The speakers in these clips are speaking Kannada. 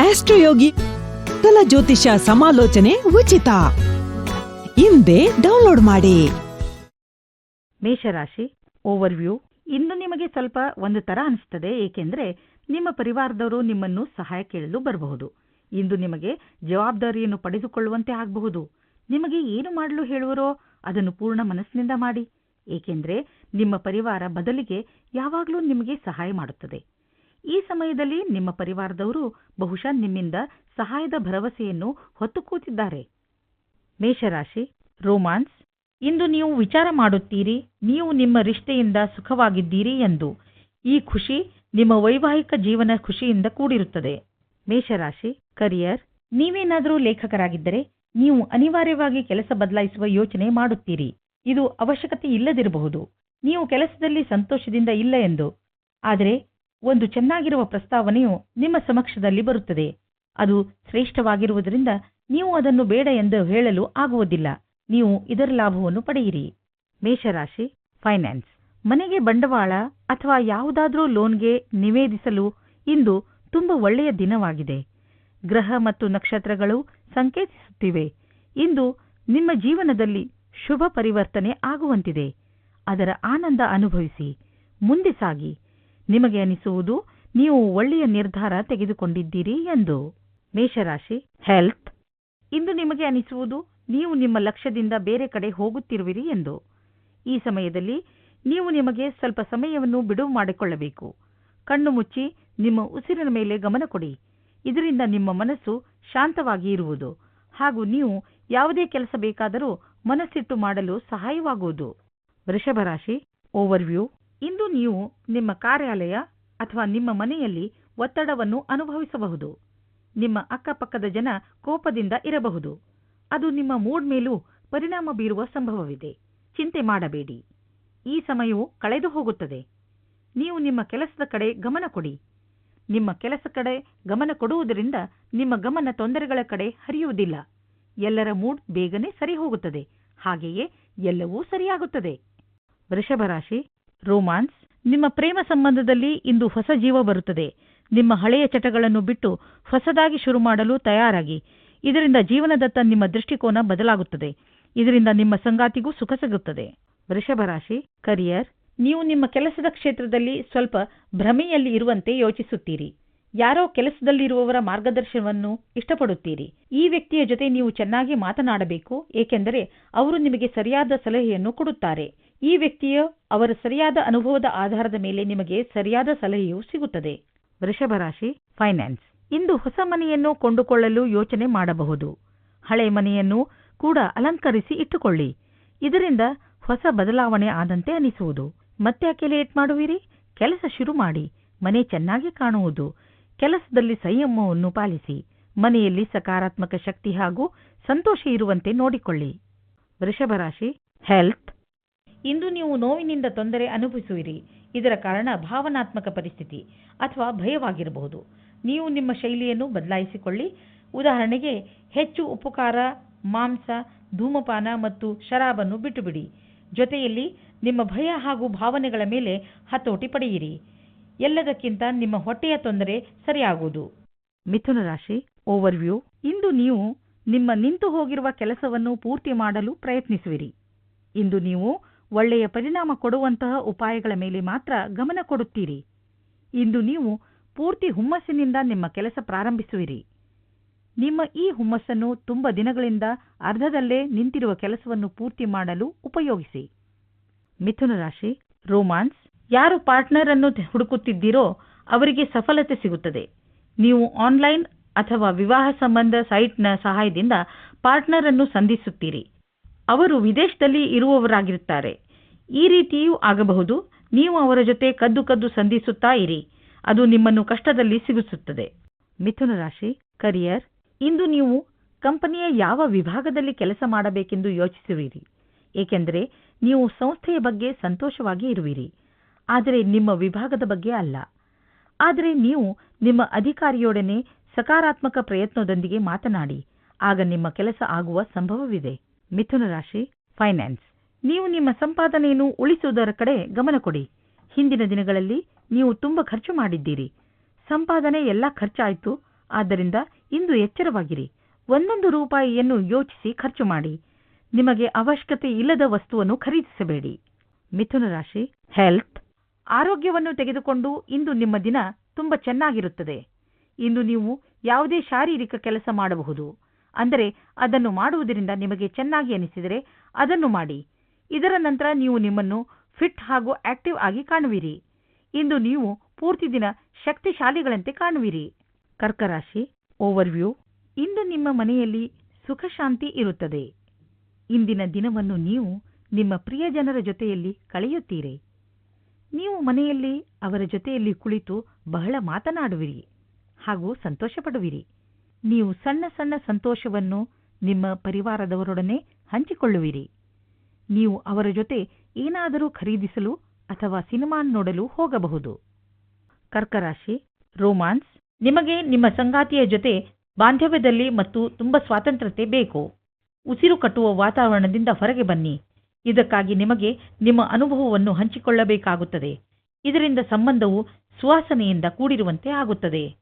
ಆಸ್ಟ್ರೋಯೋಗಿ ಕಲ ಜ್ಯೋತಿಷ ಸಮಾಲೋಚನೆ ಉಚಿತ. ಹಿಂದೆ ಡೌನ್ಲೋಡ್ ಮಾಡಿ. ಮೇಷರಾಶಿ ಓವರ್ವ್ಯೂ. ಇಂದು ನಿಮಗೆ ಸ್ವಲ್ಪ ಒಂದು ತರ ಅನಿಸ್ತದೆ, ಏಕೆಂದ್ರೆ ನಿಮ್ಮ ಪರಿವಾರದವರು ನಿಮ್ಮನ್ನು ಸಹಾಯ ಕೇಳಲು ಬರಬಹುದು. ಇಂದು ನಿಮಗೆ ಜವಾಬ್ದಾರಿಯನ್ನು ಪಡೆದುಕೊಳ್ಳುವಂತೆ ಆಗಬಹುದು. ನಿಮಗೆ ಏನು ಮಾಡಲು ಹೇಳುವರೋ ಅದನ್ನು ಪೂರ್ಣ ಮನಸ್ಸಿನಿಂದ ಮಾಡಿ. ಏಕೆಂದ್ರೆ ನಿಮ್ಮ ಪರಿವಾರ ಬದಲಿಗೆ ಯಾವಾಗಲೂ ನಿಮಗೆ ಸಹಾಯ ಮಾಡುತ್ತದೆ. ಈ ಸಮಯದಲ್ಲಿ ನಿಮ್ಮ ಪರಿವಾರದವರು ಬಹುಶಃ ನಿಮ್ಮಿಂದ ಸಹಾಯದ ಭರವಸೆಯನ್ನು ಹೊತ್ತು ಕೂತಿದ್ದಾರೆ ಮೇಷರಾಶಿ, ರೋಮಾನ್ಸ್, ಇಂದು ನೀವು ವಿಚಾರ ಮಾಡುತ್ತೀರಿ, ನೀವು ನಿಮ್ಮ ರಿಷ್ಟೆಯಿಂದ ಸುಖವಾಗಿದ್ದೀರಿ ಎಂದು. ಈ ಖುಷಿ ನಿಮ್ಮ ವೈವಾಹಿಕ ಜೀವನ ಖುಷಿಯಿಂದ ಕೂಡಿರುತ್ತದೆ. ಮೇಷರಾಶಿ ಕರಿಯರ್ ನೀವೇನಾದರೂ ಲೇಖಕರಾಗಿದ್ದರೆ ನೀವು ಅನಿವಾರ್ಯವಾಗಿ ಕೆಲಸ ಬದಲಾಯಿಸುವ ಯೋಚನೆ ಮಾಡುತ್ತೀರಿ. ಇದು ಅವಶ್ಯಕತೆ ಇಲ್ಲದಿರಬಹುದು. ನೀವು ಕೆಲಸದಲ್ಲಿ ಸಂತೋಷದಿಂದ ಇಲ್ಲ ಎಂದು. ಆದರೆ ಒಂದು ಚೆನ್ನಾಗಿರುವ ಪ್ರಸ್ತಾವನೆಯು ನಿಮ್ಮ ಸಮಕ್ಷದಲ್ಲಿ ಬರುತ್ತದೆ. ಅದು ಶ್ರೇಷ್ಠವಾಗಿರುವುದರಿಂದ ನೀವು ಅದನ್ನು ಬೇಡ ಎಂದು ಹೇಳಲು ಆಗುವುದಿಲ್ಲ. ನೀವು ಇದರ ಲಾಭವನ್ನು ಪಡೆಯಿರಿ. ಮೇಷರಾಶಿ, ಫೈನಾನ್ಸ್. ಮನೆಗೆ ಬಂಡವಾಳ ಅಥವಾ ಯಾವುದಾದರೂ ಲೋನ್ಗೆ ನಿವೇದಿಸಲು ಇಂದು ತುಂಬ ಒಳ್ಳೆಯ ದಿನವಾಗಿದೆ. ಗ್ರಹ ಮತ್ತು ನಕ್ಷತ್ರಗಳು ಸಂಕೇತಿಸುತ್ತಿವೆ. ಇಂದು ನಿಮ್ಮ ಜೀವನದಲ್ಲಿ ಶುಭ ಪರಿವರ್ತನೆ ಆಗುವಂತಿದೆ. ಅದರ ಆನಂದ ಅನುಭವಿಸಿ. ಮುಂದೆ ಸಾಗಿ. ನಿಮಗೆ ಅನಿಸುವುದು, ನೀವು ಒಳ್ಳೆಯ ನಿರ್ಧಾರ ತೆಗೆದುಕೊಂಡಿದ್ದೀರಿ ಎಂದು. ಮೇಷರಾಶಿ ಹೆಲ್ತ್ ಇಂದು ನಿಮಗೆ ಅನಿಸುವುದು, ನೀವು ನಿಮ್ಮ ಲಕ್ಷ್ಯದಿಂದ ಬೇರೆ ಕಡೆ ಹೋಗುತ್ತಿರುವಿರಿ ಎಂದು. ಈ ಸಮಯದಲ್ಲಿ ನೀವು ನಿಮಗೆ ಸ್ವಲ್ಪ ಸಮಯವನ್ನು ಬಿಡುವು ಮಾಡಿಕೊಳ್ಳಬೇಕು. ಕಣ್ಣು ಮುಚ್ಚಿ, ನಿಮ್ಮ ಉಸಿರಿನ ಮೇಲೆ ಗಮನ ಕೊಡಿ. ಇದರಿಂದ ನಿಮ್ಮ ಮನಸ್ಸು ಶಾಂತವಾಗಿ ಇರುವುದು. ಹಾಗೂ ನೀವು ಯಾವುದೇ ಕೆಲಸ ಬೇಕಾದರೂ ಮನಸ್ಸಿಟ್ಟು ಮಾಡಲು ಸಹಾಯವಾಗುವುದು. ವೃಷಭ ರಾಶಿ ಓವರ್ವ್ಯೂ ಇಂದು ನೀವು ನಿಮ್ಮ ಕಾರ್ಯಾಲಯ ಅಥವಾ ನಿಮ್ಮ ಮನೆಯಲ್ಲಿ ಒತ್ತಡವನ್ನು ಅನುಭವಿಸಬಹುದು. ನಿಮ್ಮ ಅಕ್ಕಪಕ್ಕದ ಜನ ಕೋಪದಿಂದ ಇರಬಹುದು. ಅದು ನಿಮ್ಮ ಮೂಡ್ ಮೇಲೂ ಪರಿಣಾಮ ಬೀರುವ ಸಂಭವವಿದೆ. ಚಿಂತೆ ಮಾಡಬೇಡಿ. ಈ ಸಮಯವು ಕಳೆದು ಹೋಗುತ್ತದೆ. ನೀವು ನಿಮ್ಮ ಕೆಲಸದ ಕಡೆ ಗಮನ ಕೊಡಿ. ನಿಮ್ಮ ಕೆಲಸ ಕಡೆ ಗಮನ ಕೊಡುವುದರಿಂದ ನಿಮ್ಮ ಗಮನ ತೊಂದರೆಗಳ ಕಡೆ ಹರಿಯುವುದಿಲ್ಲ. ಎಲ್ಲರ ಮೂಡ್ ಬೇಗನೆ ಸರಿ ಹೋಗುತ್ತದೆ ಹಾಗೆಯೇ ಎಲ್ಲವೂ ಸರಿಯಾಗುತ್ತದೆ. ವೃಷಭ ರಾಶಿ ರೋಮಾನ್ಸ್ ನಿಮ್ಮ ಪ್ರೇಮ ಸಂಬಂಧದಲ್ಲಿ ಇಂದು ಹೊಸ ಜೀವ ಬರುತ್ತದೆ. ನಿಮ್ಮ ಹಳೆಯ ಚಟಗಳನ್ನು ಬಿಟ್ಟು ಹೊಸದಾಗಿ ಶುರು ಮಾಡಲು ತಯಾರಾಗಿ. ಇದರಿಂದ ಜೀವನದತ್ತ ನಿಮ್ಮ ದೃಷ್ಟಿಕೋನ ಬದಲಾಗುತ್ತದೆ. ಇದರಿಂದ ನಿಮ್ಮ ಸಂಗಾತಿಗೂ ಸುಖ ಸಿಗುತ್ತದೆ. ವೃಷಭ ರಾಶಿ ಕರಿಯರ್ ನೀವು ನಿಮ್ಮ ಕೆಲಸದ ಕ್ಷೇತ್ರದಲ್ಲಿ ಸ್ವಲ್ಪ ಭ್ರಮೆಯಲ್ಲಿ ಇರುವಂತೆ ಯೋಚಿಸುತ್ತೀರಿ. ಯಾರೋ ಕೆಲಸದಲ್ಲಿರುವವರ ಮಾರ್ಗದರ್ಶನವನ್ನು ಇಷ್ಟಪಡುತ್ತೀರಿ. ಈ ವ್ಯಕ್ತಿಯ ಜೊತೆ ನೀವು ಚೆನ್ನಾಗಿ ಮಾತನಾಡಬೇಕು ಏಕೆಂದರೆ ಅವರು ನಿಮಗೆ ಸರಿಯಾದ ಸಲಹೆಯನ್ನು ಕೊಡುತ್ತಾರೆ. ಈ ವ್ಯಕ್ತಿಯ ಅವರ ಸರಿಯಾದ ಅನುಭವದ ಆಧಾರದ ಮೇಲೆ ನಿಮಗೆ ಸರಿಯಾದ ಸಲಹೆಯು ಸಿಗುತ್ತದೆ. ವೃಷಭ ರಾಶಿ ಫೈನಾನ್ಸ್ ಇಂದು ಹೊಸ ಮನೆಯನ್ನು ಕೊಂಡುಕೊಳ್ಳಲು ಯೋಚನೆ ಮಾಡಬಹುದು. ಹಳೆ ಮನೆಯನ್ನು ಕೂಡ ಅಲಂಕರಿಸಿ ಇಟ್ಟುಕೊಳ್ಳಿ. ಇದರಿಂದ ಹೊಸ ಬದಲಾವಣೆ ಆದಂತೆ ಅನಿಸುವುದು. ಮತ್ತ್ಯಾಕೆ ಲೇಟ್ ಮಾಡುವಿರಿ? ಕೆಲಸ ಶುರು ಮಾಡಿ. ಮನೆ ಚೆನ್ನಾಗಿ ಕಾಣುವುದು. ಕೆಲಸದಲ್ಲಿ ಸಂಯಮವನ್ನು ಪಾಲಿಸಿ. ಮನೆಯಲ್ಲಿ ಸಕಾರಾತ್ಮಕ ಶಕ್ತಿ ಹಾಗೂ ಸಂತೋಷ ಇರುವಂತೆ ನೋಡಿಕೊಳ್ಳಿ. ವೃಷಭ ರಾಶಿ ಹೆಲ್ತ್ ಇಂದು ನೀವು ನೋವಿನಿಂದ ತೊಂದರೆ ಅನುಭವಿಸುವಿರಿ. ಇದರ ಕಾರಣ ಭಾವನಾತ್ಮಕ ಪರಿಸ್ಥಿತಿ ಅಥವಾ ಭಯವಾಗಿರಬಹುದು. ನೀವು ನಿಮ್ಮ ಶೈಲಿಯನ್ನು ಬದಲಾಯಿಸಿಕೊಳ್ಳಿ. ಉದಾಹರಣೆಗೆ, ಹೆಚ್ಚು ಉಪಕಾರ, ಮಾಂಸ, ಧೂಮಪಾನ ಮತ್ತು ಶರಾಬನ್ನು ಬಿಟ್ಟುಬಿಡಿ. ಜೊತೆಯಲ್ಲಿ, ನಿಮ್ಮ ಭಯ ಹಾಗೂ ಭಾವನೆಗಳ ಮೇಲೆ ಹತೋಟಿ ಪಡೆಯಿರಿ. ಎಲ್ಲದಕ್ಕಿಂತ ನಿಮ್ಮ ಹೊಟ್ಟೆಯ ತೊಂದರೆ ಸರಿಯಾಗುವುದು. ಮಿಥುನ ರಾಶಿ ಓವರ್ವ್ಯೂ ಇಂದು ನೀವು ನಿಮ್ಮ ನಿಂತು ಹೋಗಿರುವ ಕೆಲಸವನ್ನು ಪೂರ್ತಿ ಮಾಡಲು ಪ್ರಯತ್ನಿಸುವಿರಿ. ಇಂದು ನೀವು ಒಳ್ಳೆಯ ಪರಿಣಾಮ ಕೊಡುವಂತಹ ಉಪಾಯಗಳ ಮೇಲೆ ಮಾತ್ರ ಗಮನ ಕೊಡುತ್ತೀರಿ. ಇಂದು ನೀವು ಪೂರ್ತಿ ಹುಮ್ಮಸ್ಸಿನಿಂದ ನಿಮ್ಮ ಕೆಲಸ ಪ್ರಾರಂಭಿಸುವಿರಿ. ನಿಮ್ಮ ಈ ಹುಮ್ಮಸ್ಸನ್ನು ತುಂಬ ದಿನಗಳಿಂದ ಅರ್ಧದಲ್ಲೇ ನಿಂತಿರುವ ಕೆಲಸವನ್ನು ಪೂರ್ತಿ ಮಾಡಲು ಉಪಯೋಗಿಸಿ. ಮಿಥುನ ರಾಶಿ, ರೋಮಾನ್ಸ್, ಯಾರು ಪಾರ್ಟ್ನರ್ ಅನ್ನು ಹುಡುಕುತ್ತಿದ್ದೀರೋ ಅವರಿಗೆ ಸಫಲತೆ ಸಿಗುತ್ತದೆ. ನೀವು ಆನ್ಲೈನ್ ಅಥವಾ ವಿವಾಹ ಸಂಬಂಧ ಸೈಟ್ನ ಸಹಾಯದಿಂದ ಪಾರ್ಟ್ನರ್ ಅನ್ನು ಸಂಧಿಸುತ್ತೀರಿ. ಅವರು ವಿದೇಶದಲ್ಲಿ ಇರುವವರಾಗಿರುತ್ತಾರೆ. ಈ ರೀತಿಯೂ ಆಗಬಹುದು. ನೀವು ಅವರ ಜೊತೆ ಕದ್ದು ಕದ್ದು ಸಂಧಿಸುತ್ತಾ ಇರಿ. ಅದು ನಿಮ್ಮನ್ನು ಕಷ್ಟದಲ್ಲಿ ಸಿಗಿಸುತ್ತದೆ ಮಿಥುನ ರಾಶಿ ಕರಿಯರ್ ಇಂದು ನೀವು ಕಂಪನಿಯ ಯಾವ ವಿಭಾಗದಲ್ಲಿ ಕೆಲಸ ಮಾಡಬೇಕೆಂದು ಯೋಚಿಸುವಿರಿ ಏಕೆಂದರೆ ನೀವು ಸಂಸ್ಥೆಯ ಬಗ್ಗೆ ಸಂತೋಷವಾಗಿ ಇರುವಿರಿ. ಆದರೆ ನಿಮ್ಮ ವಿಭಾಗದ ಬಗ್ಗೆ ಅಲ್ಲ. ಆದರೆ ನೀವು ನಿಮ್ಮ ಅಧಿಕಾರಿಯೊಡನೆ ಸಕಾರಾತ್ಮಕ ಪ್ರಯತ್ನದೊಂದಿಗೆ ಮಾತನಾಡಿ. ಆಗ ನಿಮ್ಮ ಕೆಲಸ ಆಗುವ ಸಂಭವವಿದೆ. ಮಿಥುನ ರಾಶಿ ಫೈನಾನ್ಸ್ ನೀವು ನಿಮ್ಮ ಸಂಪಾದನೆಯನ್ನು ಉಳಿಸುವುದರ ಕಡೆ ಗಮನ ಕೊಡಿ. ಹಿಂದಿನ ದಿನಗಳಲ್ಲಿ ನೀವು ತುಂಬ ಖರ್ಚು ಮಾಡಿದ್ದೀರಿ. ಸಂಪಾದನೆ ಎಲ್ಲ ಖರ್ಚಾಯಿತು. ಆದ್ದರಿಂದ ಇಂದು ಎಚ್ಚರವಾಗಿರಿ. ಒಂದೊಂದು ರೂಪಾಯಿಯನ್ನು ಯೋಚಿಸಿ ಖರ್ಚು ಮಾಡಿ. ನಿಮಗೆ ಅವಶ್ಯಕತೆ ಇಲ್ಲದ ವಸ್ತುವನ್ನು ಖರೀದಿಸಬೇಡಿ. ಮಿಥುನ ರಾಶಿ ಹೆಲ್ತ್ ಆರೋಗ್ಯವನ್ನು ತೆಗೆದುಕೊಂಡು ಇಂದು ನಿಮ್ಮ ದಿನ ತುಂಬ ಚೆನ್ನಾಗಿರುತ್ತದೆ. ಇಂದು ನೀವು ಯಾವುದೇ ಶಾರೀರಿಕ ಕೆಲಸ ಮಾಡಬಹುದು. ಅಂದರೆ ಅದನ್ನು ಮಾಡುವುದರಿಂದ ನಿಮಗೆ ಚೆನ್ನಾಗಿ ಅನಿಸಿದರೆ ಅದನ್ನು ಮಾಡಿ. ಇದರ ನಂತರ ನೀವು ನಿಮ್ಮನ್ನು ಫಿಟ್ ಹಾಗೂ ಆಕ್ಟಿವ್ ಆಗಿ ಕಾಣುವಿರಿ. ಇಂದು ನೀವು ಪೂರ್ತಿ ದಿನ ಶಕ್ತಿಶಾಲಿಗಳಂತೆ ಕಾಣುವಿರಿ. ಕರ್ಕರಾಶಿ ಓವರ್ವ್ಯೂ ಇಂದು ನಿಮ್ಮ ಮನೆಯಲ್ಲಿ ಸುಖ ಶಾಂತಿ ಇರುತ್ತದೆ. ಇಂದಿನ ದಿನವನ್ನು ನೀವು ನಿಮ್ಮ ಪ್ರಿಯ ಜನರ ಜೊತೆಯಲ್ಲಿ ಕಳೆಯುತ್ತೀರಿ. ನೀವು ಮನೆಯಲ್ಲಿ ಅವರ ಜೊತೆಯಲ್ಲಿ ಕುಳಿತು ಬಹಳ ಮಾತನಾಡುವಿರಿ ಹಾಗೂ ಸಂತೋಷಪಡುವಿರಿ. ನೀವು ಸಣ್ಣ ಸಣ್ಣ ಸಂತೋಷವನ್ನು ನಿಮ್ಮ ಪರಿವಾರದವರೊಡನೆ ಹಂಚಿಕೊಳ್ಳುವಿರಿ. ನೀವು ಅವರ ಜೊತೆ ಏನಾದರೂ ಖರೀದಿಸಲು ಅಥವಾ ಸಿನಿಮಾ ನೋಡಲು ಹೋಗಬಹುದು. ಕರ್ಕರಾಶಿ, ರೋಮಾನ್ಸ್, ನಿಮಗೆ ನಿಮ್ಮ ಸಂಗಾತಿಯ ಜೊತೆ ಬಾಂಧವ್ಯದಲ್ಲಿ ಮತ್ತು ತುಂಬ ಸ್ವಾತಂತ್ರ್ಯತೆ ಬೇಕು. ಉಸಿರು ಕಟ್ಟುವ ವಾತಾವರಣದಿಂದ ಹೊರಗೆ ಬನ್ನಿ. ಇದಕ್ಕಾಗಿ ನಿಮಗೆ ನಿಮ್ಮ ಅನುಭವವನ್ನು ಹಂಚಿಕೊಳ್ಳಬೇಕಾಗುತ್ತದೆ. ಇದರಿಂದ ಸಂಬಂಧವು ಸುವಾಸನೆಯಿಂದ ಕೂಡಿರುವಂತೆ ಆಗುತ್ತದೆ.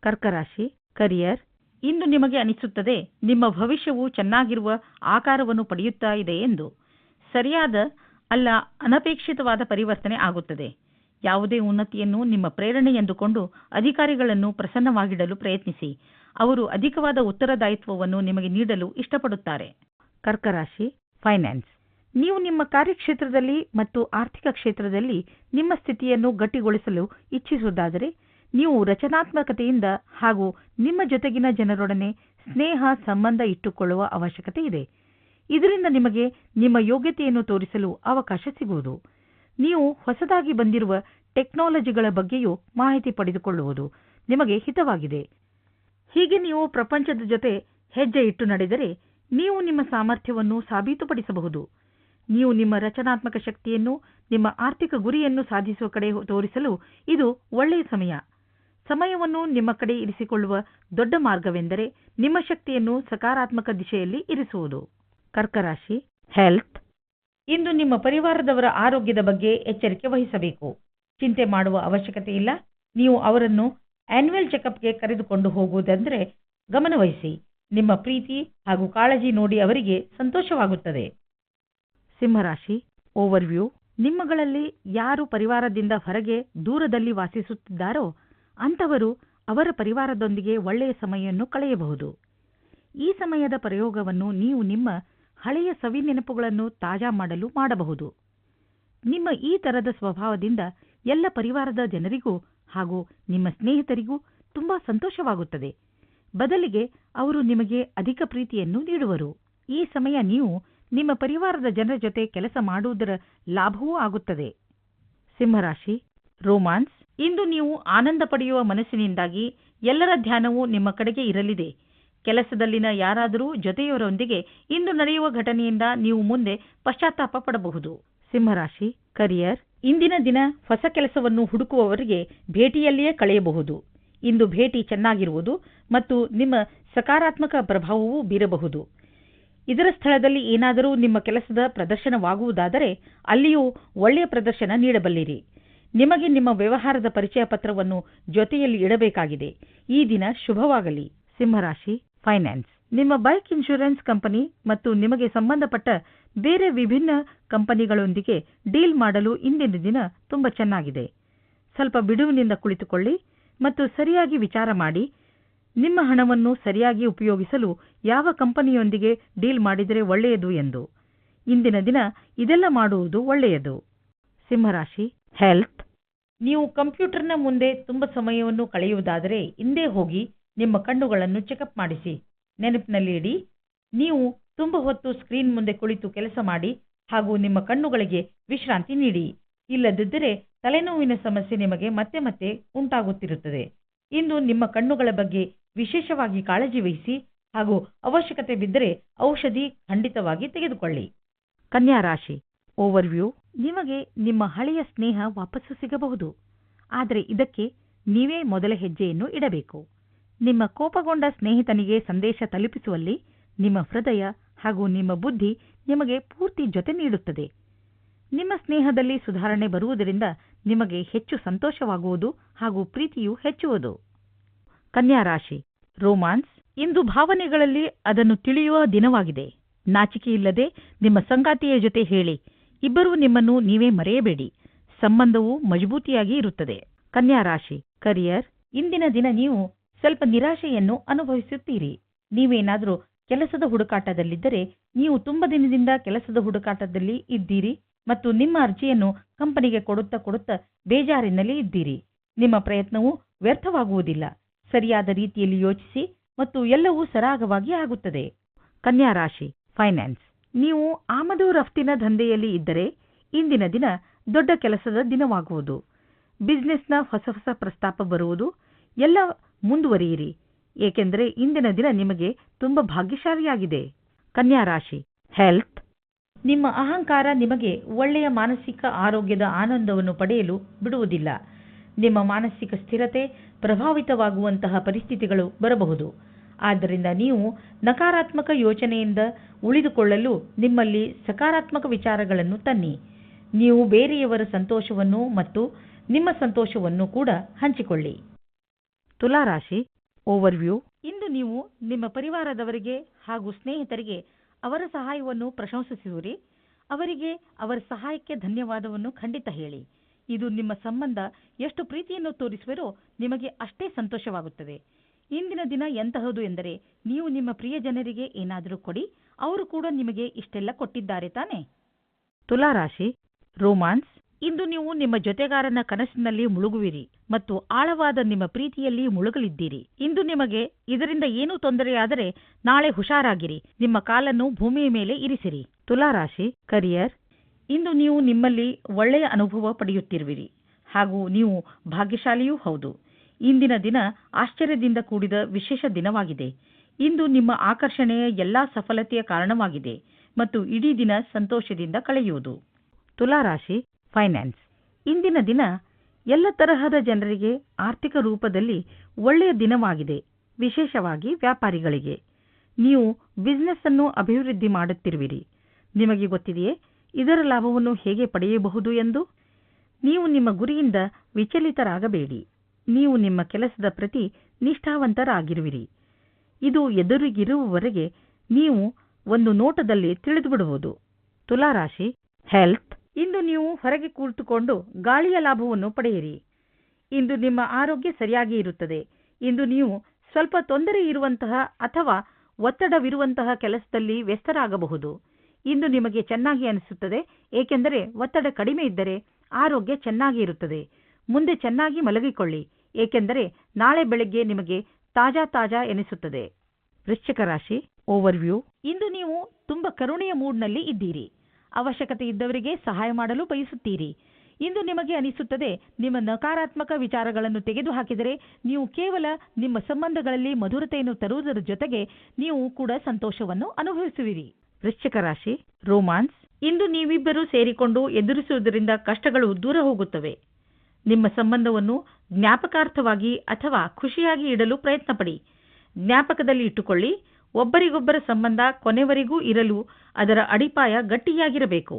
ಕರ್ಕರಾಶಿ, ಕರಿಯರ್, ಇಂದು ನಿಮಗೆ ಅನಿಸುತ್ತದೆ, ನಿಮ್ಮ ಭವಿಷ್ಯವು ಚೆನ್ನಾಗಿರುವ ಆಕಾರವನ್ನು ಪಡೆಯುತ್ತಾ ಇದೆ ಎಂದು. ಸರಿಯಾದ ಅಲ್ಲ ಅನಪೇಕ್ಷಿತವಾದ ಪರಿವರ್ತನೆ ಆಗುತ್ತದೆ. ಯಾವುದೇ ಉನ್ನತಿಯನ್ನು ನಿಮ್ಮ ಪ್ರೇರಣೆ ಎಂದುಕೊಂಡು ಅಧಿಕಾರಿಗಳನ್ನು ಪ್ರಸನ್ನವಾಗಿಡಲು ಪ್ರಯತ್ನಿಸಿ. ಅವರು ಅಧಿಕವಾದ ಉತ್ತರದಾಯಿತ್ವವನ್ನು ನಿಮಗೆ ನೀಡಲು ಇಷ್ಟಪಡುತ್ತಾರೆ. ಕರ್ಕರಾಶಿ, ಫೈನಾನ್ಸ್. ನೀವು ನಿಮ್ಮ ಕಾರ್ಯಕ್ಷೇತ್ರದಲ್ಲಿ ಮತ್ತು ಆರ್ಥಿಕ ಕ್ಷೇತ್ರದಲ್ಲಿ ನಿಮ್ಮ ಸ್ಥಿತಿಯನ್ನು ಗಟ್ಟಿಗೊಳಿಸಲು ಇಚ್ಛಿಸುವುದಾದರೆ, ನೀವು ರಚನಾತ್ಮಕತೆಯಿಂದ ಹಾಗೂ ನಿಮ್ಮ ಜೊತೆಗಿನ ಜನರೊಡನೆ ಸ್ನೇಹ, ಸಂಬಂಧ ಇಟ್ಟುಕೊಳ್ಳುವ ಅವಶ್ಯಕತೆ ಇದೆ. ಇದರಿಂದ ನಿಮಗೆ ನಿಮ್ಮ ಯೋಗ್ಯತೆಯನ್ನು ತೋರಿಸಲು ಅವಕಾಶ ಸಿಗುವುದು. ನೀವು ಹೊಸದಾಗಿ ಬಂದಿರುವ ಟೆಕ್ನಾಲಜಿಗಳ ಬಗ್ಗೆಯೂ ಮಾಹಿತಿ ಪಡೆದುಕೊಳ್ಳುವುದು ನಿಮಗೆ ಹಿತವಾಗಿದೆ. ಹೀಗೆ ನೀವು ಪ್ರಪಂಚದ ಜೊತೆ ಹೆಜ್ಜೆ ಇಟ್ಟು ನಡೆದರೆ ನೀವು ನಿಮ್ಮ ಸಾಮರ್ಥ್ಯವನ್ನು ಸಾಬೀತುಪಡಿಸಬಹುದು. ನೀವು ನಿಮ್ಮ ರಚನಾತ್ಮಕ ಶಕ್ತಿಯನ್ನು, ನಿಮ್ಮ ಆರ್ಥಿಕ ಗುರಿಯನ್ನು ಸಾಧಿಸುವ ಕಡೆ ತೋರಿಸಲು ಇದು ಒಳ್ಳೆಯ ಸಮಯ. ಸಮಯವನ್ನು ನಿಮ್ಮ ಕಡೆ ಇರಿಸಿಕೊಳ್ಳುವ ದೊಡ್ಡ ಮಾರ್ಗವೆಂದರೆ ನಿಮ್ಮ ಶಕ್ತಿಯನ್ನು ಸಕಾರಾತ್ಮಕ ದಿಶೆಯಲ್ಲಿ ಇರಿಸುವುದು. ಕರ್ಕರಾಶಿ ಹೆಲ್ತ್ ಇಂದು ನಿಮ್ಮ ಪರಿವಾರದವರ ಆರೋಗ್ಯದ ಬಗ್ಗೆ ಎಚ್ಚರಿಕೆ ವಹಿಸಬೇಕು. ಚಿಂತೆ ಮಾಡುವ ಅವಶ್ಯಕತೆ ಇಲ್ಲ. ನೀವು ಅವರನ್ನು ಆನ್ಯುವಲ್ ಚೆಕಪ್ಗೆ ಕರೆದುಕೊಂಡು ಹೋಗುವುದೆಂದರೆ ಗಮನವಹಿಸಿ ನಿಮ್ಮ ಪ್ರೀತಿ ಹಾಗೂ ಕಾಳಜಿ ನೋಡಿ ಅವರಿಗೆ ಸಂತೋಷವಾಗುತ್ತದೆ. ಸಿಂಹರಾಶಿ ಓವರ್ವ್ಯೂ ನಿಮ್ಮಗಳಲ್ಲಿ ಯಾರು ಪರಿವಾರದಿಂದ ಹೊರಗೆ ದೂರದಲ್ಲಿ ವಾಸಿಸುತ್ತಿದ್ದಾರೋ ಅಂಥವರು ಅವರ ಪರಿವಾರದೊಂದಿಗೆ ಒಳ್ಳೆಯ ಸಮಯವನ್ನು ಕಳೆಯಬಹುದು. ಈ ಸಮಯದ ಪ್ರಯೋಗವನ್ನು ನೀವು ನಿಮ್ಮ ಹಳೆಯ ಸವಿ ನೆನಪುಗಳನ್ನು ತಾಜಾ ಮಾಡಲು ಮಾಡಬಹುದು. ನಿಮ್ಮ ಈ ತರದ ಸ್ವಭಾವದಿಂದ ಎಲ್ಲ ಪರಿವಾರದ ಜನರಿಗೂ ಹಾಗೂ ನಿಮ್ಮ ಸ್ನೇಹಿತರಿಗೂ ತುಂಬಾ ಸಂತೋಷವಾಗುತ್ತದೆ. ಬದಲಿಗೆ ಅವರು ನಿಮಗೆ ಅಧಿಕ ಪ್ರೀತಿಯನ್ನು ನೀಡುವರು. ಈ ಸಮಯ ನೀವು ನಿಮ್ಮ ಪರಿವಾರದ ಜನರ ಜೊತೆ ಕೆಲಸ ಮಾಡುವುದರ ಲಾಭವೂ ಆಗುತ್ತದೆ. ಸಿಂಹರಾಶಿ, ರೋಮಾನ್ಸ್, ಇಂದು ನೀವು ಆನಂದ ಪಡೆಯುವ ಮನಸ್ಸಿನಿಂದಾಗಿ ಎಲ್ಲರ ಧ್ಯಾನವು ನಿಮ್ಮ ಕಡೆಗೆ ಇರಲಿದೆ. ಕೆಲಸದಲ್ಲಿನ ಯಾರಾದರೂ ಜೊತೆಯವರೊಂದಿಗೆ ಇಂದು ನಡೆಯುವ ಘಟನೆಯಿಂದ ನೀವು ಮುಂದೆ ಪಶ್ಚಾತ್ತಾಪ ಪಡಬಹುದು. ಸಿಂಹರಾಶಿ, ಕರಿಯರ್, ಇಂದಿನ ದಿನ ಹೊಸ ಕೆಲಸವನ್ನು ಹುಡುಕುವವರಿಗೆ ಭೇಟಿಯಲ್ಲಿಯೇ ಕಳೆಯಬಹುದು. ಇಂದು ಭೇಟಿ ಚೆನ್ನಾಗಿರುವುದು ಮತ್ತು ನಿಮ್ಮ ಸಕಾರಾತ್ಮಕ ಪ್ರಭಾವವೂ ಬೀರಬಹುದು. ಇದರ ಸ್ಥಳದಲ್ಲಿ ಏನಾದರೂ ನಿಮ್ಮ ಕೆಲಸದ ಪ್ರದರ್ಶನವಾಗುವುದಾದರೆ ಅಲ್ಲಿಯೂ ಒಳ್ಳೆಯ ಪ್ರದರ್ಶನ ನೀಡಬಲ್ಲಿರಿ. ನಿಮಗೆ ನಿಮ್ಮ ವ್ಯವಹಾರದ ಪರಿಚಯ ಪತ್ರವನ್ನು ಜೊತೆಯಲ್ಲಿ ಇಡಬೇಕಾಗಿದೆ. ಈ ದಿನ ಶುಭವಾಗಲಿ. ಸಿಂಹರಾಶಿ ಫೈನಾನ್ಸ್. ನಿಮ್ಮ ಬೈಕ್ ಇನ್ಶೂರೆನ್ಸ್ ಕಂಪನಿ ಮತ್ತು ನಿಮಗೆ ಸಂಬಂಧಪಟ್ಟ ಬೇರೆ ವಿಭಿನ್ನ ಕಂಪನಿಗಳೊಂದಿಗೆ ಡೀಲ್ ಮಾಡಲು ಇಂದಿನ ದಿನ ತುಂಬ ಚೆನ್ನಾಗಿದೆ. ಸ್ವಲ್ಪ ಬಿಡುವಿನಿಂದ ಕುಳಿತುಕೊಳ್ಳಿ ಮತ್ತು ಸರಿಯಾಗಿ ವಿಚಾರ ಮಾಡಿ. ನಿಮ್ಮ ಹಣವನ್ನು ಸರಿಯಾಗಿ ಉಪಯೋಗಿಸಲು ಯಾವ ಕಂಪನಿಯೊಂದಿಗೆ ಡೀಲ್ ಮಾಡಿದರೆ ಒಳ್ಳೆಯದು ಎಂದು. ಇಂದಿನ ದಿನ ಇದೆಲ್ಲ ಮಾಡುವುದು ಒಳ್ಳೆಯದು. ಸಿಂಹರಾಶಿ. ಹೆಲ್ತ್. ನೀವು ಕಂಪ್ಯೂಟರ್ನ ಮುಂದೆ ತುಂಬ ಸಮಯವನ್ನು ಕಳೆಯುವುದಾದರೆ ಹಿಂದೆ ಹೋಗಿ ನಿಮ್ಮ ಕಣ್ಣುಗಳನ್ನು ಚೆಕಪ್ ಮಾಡಿಸಿ. ನೆನಪಿನಲ್ಲಿ ಇಡಿ. ನೀವು ತುಂಬ ಹೊತ್ತು ಸ್ಕ್ರೀನ್ ಮುಂದೆ ಕುಳಿತು ಕೆಲಸ ಮಾಡಿ ಹಾಗೂ ನಿಮ್ಮ ಕಣ್ಣುಗಳಿಗೆ ವಿಶ್ರಾಂತಿ ನೀಡಿ. ಇಲ್ಲದಿದ್ದರೆ ತಲೆನೋವಿನ ಸಮಸ್ಯೆ ನಿಮಗೆ ಮತ್ತೆ ಮತ್ತೆ ಉಂಟಾಗುತ್ತಿರುತ್ತದೆ. ಇಂದು ನಿಮ್ಮ ಕಣ್ಣುಗಳ ಬಗ್ಗೆ ವಿಶೇಷವಾಗಿ ಕಾಳಜಿ ವಹಿಸಿ ಹಾಗೂ ಅವಶ್ಯಕತೆ ಬಿದ್ದರೆ ಔಷಧಿ ಖಂಡಿತವಾಗಿ ತೆಗೆದುಕೊಳ್ಳಿ. ಕನ್ಯಾ ರಾಶಿ ಓವರ್ವ್ಯೂ ನಿಮಗೆ ನಿಮ್ಮ ಹಳೆಯ ಸ್ನೇಹ ವಾಪಸ್ಸು ಸಿಗಬಹುದು. ಆದರೆ ಇದಕ್ಕೆ ನೀವೇ ಮೊದಲ ಹೆಜ್ಜೆಯನ್ನು ಇಡಬೇಕು. ನಿಮ್ಮ ಕೋಪಗೊಂಡ ಸ್ನೇಹಿತನಿಗೆ ಸಂದೇಶ ತಲುಪಿಸುವಲ್ಲಿ ನಿಮ್ಮ ಹೃದಯ ಹಾಗೂ ನಿಮ್ಮ ಬುದ್ಧಿ ನಿಮಗೆ ಪೂರ್ತಿ ಜೊತೆ ನೀಡುತ್ತದೆ. ನಿಮ್ಮ ಸ್ನೇಹದಲ್ಲಿ ಸುಧಾರಣೆ ಬರುವುದರಿಂದ ನಿಮಗೆ ಹೆಚ್ಚು ಸಂತೋಷವಾಗುವುದು ಹಾಗೂ ಪ್ರೀತಿಯು ಹೆಚ್ಚುವುದು. ಕನ್ಯಾ ರಾಶಿ, ರೋಮಾನ್ಸ್, ಇಂದು ಭಾವನೆಗಳಲ್ಲಿ ಅದನ್ನು ತಿಳಿಯುವ ದಿನವಾಗಿದೆ. ನಾಚಿಕೆಯಿಲ್ಲದೆ ನಿಮ್ಮ ಸಂಗಾತಿಯ ಜೊತೆ ಹೇಳಿ, ಇಬ್ಬರೂ ನಿಮ್ಮನ್ನು ನೀವೇ ಮರೆಯಬೇಡಿ, ಸಂಬಂಧವು ಮಜಬೂತಿಯಾಗಿ ಇರುತ್ತದೆ. ಕನ್ಯಾ ರಾಶಿ, ಕರಿಯರ್, ಇಂದಿನ ದಿನ ನೀವು ಸ್ವಲ್ಪ ನಿರಾಶೆಯನ್ನು ಅನುಭವಿಸುತ್ತೀರಿ. ನೀವೇನಾದರೂ ಕೆಲಸದ ಹುಡುಕಾಟದಲ್ಲಿದ್ದರೆ ನೀವು ತುಂಬ ದಿನದಿಂದ ಕೆಲಸದ ಹುಡುಕಾಟದಲ್ಲಿ ಇದ್ದೀರಿ ಮತ್ತು ನಿಮ್ಮ ಅರ್ಜಿಯನ್ನು ಕಂಪನಿಗೆ ಕೊಡುತ್ತಾ ಕೊಡುತ್ತಾ ಬೇಜಾರಿನಲ್ಲಿ ಇದ್ದೀರಿ. ನಿಮ್ಮ ಪ್ರಯತ್ನವು ವ್ಯರ್ಥವಾಗುವುದಿಲ್ಲ. ಸರಿಯಾದ ರೀತಿಯಲ್ಲಿ ಯೋಚಿಸಿ ಮತ್ತು ಎಲ್ಲವೂ ಸರಾಗವಾಗಿ ಆಗುತ್ತದೆ. ಕನ್ಯಾ ರಾಶಿ, ಫೈನಾನ್ಸ್. ನೀವು ಆಮದು ರಫ್ತಿನ ದಂಧೆಯಲ್ಲಿ ಇದ್ದರೆ ಇಂದಿನ ದಿನ ದೊಡ್ಡ ಕೆಲಸದ ದಿನವಾಗುವುದು. ಬಿಸ್ನೆಸ್ನ ಹೊಸ ಹೊಸ ಪ್ರಸ್ತಾಪ ಬರುವುದು, ಎಲ್ಲ ಮುಂದುವರಿಯಿರಿ. ಏಕೆಂದರೆ ಇಂದಿನ ದಿನ ನಿಮಗೆ ತುಂಬ ಭಾಗ್ಯಶಾಲಿಯಾಗಿದೆ. ಕನ್ಯಾ ರಾಶಿ, ಹೆಲ್ತ್. ನಿಮ್ಮ ಅಹಂಕಾರ ನಿಮಗೆ ಒಳ್ಳೆಯ ಮಾನಸಿಕ ಆರೋಗ್ಯದ ಆನಂದವನ್ನು ಪಡೆಯಲು ಬಿಡುವುದಿಲ್ಲ. ನಿಮ್ಮ ಮಾನಸಿಕ ಸ್ಥಿರತೆ ಪ್ರಭಾವಿತವಾಗುವಂತಹ ಪರಿಸ್ಥಿತಿಗಳು ಬರಬಹುದು. ಆದ್ದರಿಂದ ನೀವು ನಕಾರಾತ್ಮಕ ಯೋಚನೆಯಿಂದ ಉಳಿದುಕೊಳ್ಳಲು ನಿಮ್ಮಲ್ಲಿ ಸಕಾರಾತ್ಮಕ ವಿಚಾರಗಳನ್ನು ತನ್ನಿ. ನೀವು ಬೇರೆಯವರ ಸಂತೋಷವನ್ನು ಮತ್ತು ನಿಮ್ಮ ಸಂತೋಷವನ್ನು ಕೂಡ ಹಂಚಿಕೊಳ್ಳಿ. ತುಲಾರಾಶಿ ಓವರ್ವ್ಯೂ ಇಂದು ನೀವು ನಿಮ್ಮ ಪರಿವಾರದವರಿಗೆ ಹಾಗೂ ಸ್ನೇಹಿತರಿಗೆ ಅವರ ಸಹಾಯವನ್ನು ಪ್ರಶಂಸಿಸುವಿರಿ ಅವರಿಗೆ ಅವರ ಸಹಾಯಕ್ಕೆ ಧನ್ಯವಾದವನ್ನು ಖಂಡಿತ ಹೇಳಿ. ಇದು ನಿಮ್ಮ ಸಂಬಂಧ ಎಷ್ಟು ಪ್ರೀತಿಯನ್ನು ತೋರಿಸುವರೋ ನಿಮಗೆ ಅಷ್ಟೇ ಸಂತೋಷವಾಗುತ್ತದೆ. ಇಂದಿನ ದಿನ ಎಂತಹದು ಎಂದರೆ ನೀವು ನಿಮ್ಮ ಪ್ರಿಯ ಜನರಿಗೆ ಏನಾದರೂ ಕೊಡಿ, ಅವರು ಕೂಡ ನಿಮಗೆ ಇಷ್ಟೆಲ್ಲ ಕೊಟ್ಟಿದ್ದಾರೆ ತಾನೆ? ತುಲಾರಾಶಿ ರೋಮಾನ್ಸ್ ಇಂದು ನೀವು ನಿಮ್ಮ ಜೊತೆಗಾರನ ಕನಸಿನಲ್ಲಿ ಮುಳುಗುವಿರಿ ಮತ್ತು ಆಳವಾದ ನಿಮ್ಮ ಪ್ರೀತಿಯಲ್ಲಿ ಮುಳುಗಲಿದ್ದೀರಿ. ಇಂದು ನಿಮಗೆ ಇದರಿಂದ ಏನೂ ತೊಂದರೆಯಾದರೆ ನಾಳೆ ಹುಷಾರಾಗಿರಿ. ನಿಮ್ಮ ಕಾಲನ್ನು ಭೂಮಿಯ ಮೇಲೆ ಇರಿಸಿರಿ. ತುಲಾರಾಶಿ ಕರಿಯರ್ ಇಂದು ನೀವು ನಿಮ್ಮಲ್ಲಿ ಒಳ್ಳೆಯ ಅನುಭವ ಪಡೆಯುತ್ತಿರುವಿರಿ. ಹಾಗೂ ನೀವು ಭಾಗ್ಯಶಾಲಿಯೂ ಹೌದು. ಇಂದಿನ ದಿನ ಆಶ್ಚರ್ಯದಿಂದ ಕೂಡಿದ ವಿಶೇಷ ದಿನವಾಗಿದೆ. ಇಂದು ನಿಮ್ಮ ಆಕರ್ಷಣೆಯ ಎಲ್ಲಾ ಸಫಲತೆಯ ಕಾರಣವಾಗಿದೆ ಮತ್ತು ಇಡೀ ದಿನ ಸಂತೋಷದಿಂದ ಕಳೆಯುವುದು. ತುಲಾರಾಶಿ ಫೈನಾನ್ಸ್. ಇಂದಿನ ದಿನ ಎಲ್ಲ ತರಹದ ಜನರಿಗೆ ಆರ್ಥಿಕ ರೂಪದಲ್ಲಿ ಒಳ್ಳೆಯ ದಿನವಾಗಿದೆ, ವಿಶೇಷವಾಗಿ ವ್ಯಾಪಾರಿಗಳಿಗೆ. ನೀವು ಬಿಸ್ನೆಸ್ ಅನ್ನು ಅಭಿವೃದ್ಧಿ ಮಾಡುತ್ತಿರುವಿರಿ. ನಿಮಗೆ ಗೊತ್ತಿದೆಯೇ? ಇದರ ಲಾಭವನ್ನು ಹೇಗೆ ಪಡೆಯಬಹುದು ಎಂದು? ನೀವು ನಿಮ್ಮ ಗುರಿಯಿಂದ ವಿಚಲಿತರಾಗಬೇಡಿ. ನೀವು ನಿಮ್ಮ ಕೆಲಸದ ಪ್ರತಿ ನಿಷ್ಠಾವಂತರಾಗಿರುವಿರಿ. ಇದು ಎದುರಿಗಿರುವವರೆಗೆ ನೀವು ಒಂದು ನೋಟದಲ್ಲಿ ತಿಳಿದುಬಿಡುವುದು. ತುಲಾರಾಶಿ ಹೆಲ್ತ್ ಇಂದು ನೀವು ಹೊರಗೆ ಕುಳಿತುಕೊಂಡು ಗಾಳಿಯ ಲಾಭವನ್ನು ಪಡೆಯಿರಿ. ಇಂದು ನಿಮ್ಮ ಆರೋಗ್ಯ ಸರಿಯಾಗಿ ಇರುತ್ತದೆ. ಇಂದು ನೀವು ಸ್ವಲ್ಪ ತೊಂದರೆ ಇರುವಂತಹ ಅಥವಾ ಒತ್ತಡವಿರುವಂತಹ ಕೆಲಸದಲ್ಲಿ ವ್ಯಸ್ತರಾಗಬಹುದು. ಇಂದು ನಿಮಗೆ ಚೆನ್ನಾಗಿ ಅನಿಸುತ್ತದೆ, ಏಕೆಂದರೆ ಒತ್ತಡ ಕಡಿಮೆ ಇದ್ದರೆ ಆರೋಗ್ಯ ಚೆನ್ನಾಗಿ ಇರುತ್ತದೆ. ಮುಂದೆ ಚೆನ್ನಾಗಿ ಮಲಗಿಕೊಳ್ಳಿ, ಏಕೆಂದರೆ ನಾಳೆ ಬೆಳಗ್ಗೆ ನಿಮಗೆ ತಾಜಾ ತಾಜಾ ಎನಿಸುತ್ತದೆ. ವೃಶ್ಚಿಕ ರಾಶಿ ಓವರ್ವ್ಯೂ ಇಂದು ನೀವು ತುಂಬಾ ಕರುಣೆಯ ಮೂಡ್ನಲ್ಲಿ ಇದ್ದೀರಿ. ಅವಶ್ಯಕತೆ ಇದ್ದವರಿಗೆ ಸಹಾಯ ಮಾಡಲು ಬಯಸುತ್ತೀರಿ. ಇಂದು ನಿಮಗೆ ಅನಿಸುತ್ತದೆ, ನಿಮ್ಮ ನಕಾರಾತ್ಮಕ ವಿಚಾರಗಳನ್ನು ತೆಗೆದುಹಾಕಿದರೆ ನೀವು ಕೇವಲ ನಿಮ್ಮ ಸಂಬಂಧಗಳಲ್ಲಿ ಮಧುರತೆಯನ್ನು ತರುವುದರ ಜೊತೆಗೆ ನೀವು ಕೂಡ ಸಂತೋಷವನ್ನು ಅನುಭವಿಸುವಿರಿ. ವೃಶ್ಚಿಕ ರಾಶಿ, ರೋಮಾನ್ಸ್. ಇಂದು ನೀವಿಬ್ಬರೂ ಸೇರಿಕೊಂಡು ಎದುರಿಸುವುದರಿಂದ ಕಷ್ಟಗಳು ದೂರ ಹೋಗುತ್ತವೆ. ನಿಮ್ಮ ಸಂಬಂಧವನ್ನು ಜ್ಞಾಪಕಾರ್ಥವಾಗಿ ಅಥವಾ ಖುಷಿಯಾಗಿ ಇಡಲು ಪ್ರಯತ್ನಪಡಿ. ಜ್ಞಾಪಕದಲ್ಲಿ ಇಟ್ಟುಕೊಳ್ಳಿ ಒಬ್ಬರಿಗೊಬ್ಬರ ಸಂಬಂಧ ಕೊನೆವರೆಗೂ ಇರಲು ಅದರ ಅಡಿಪಾಯ ಗಟ್ಟಿಯಾಗಿರಬೇಕು.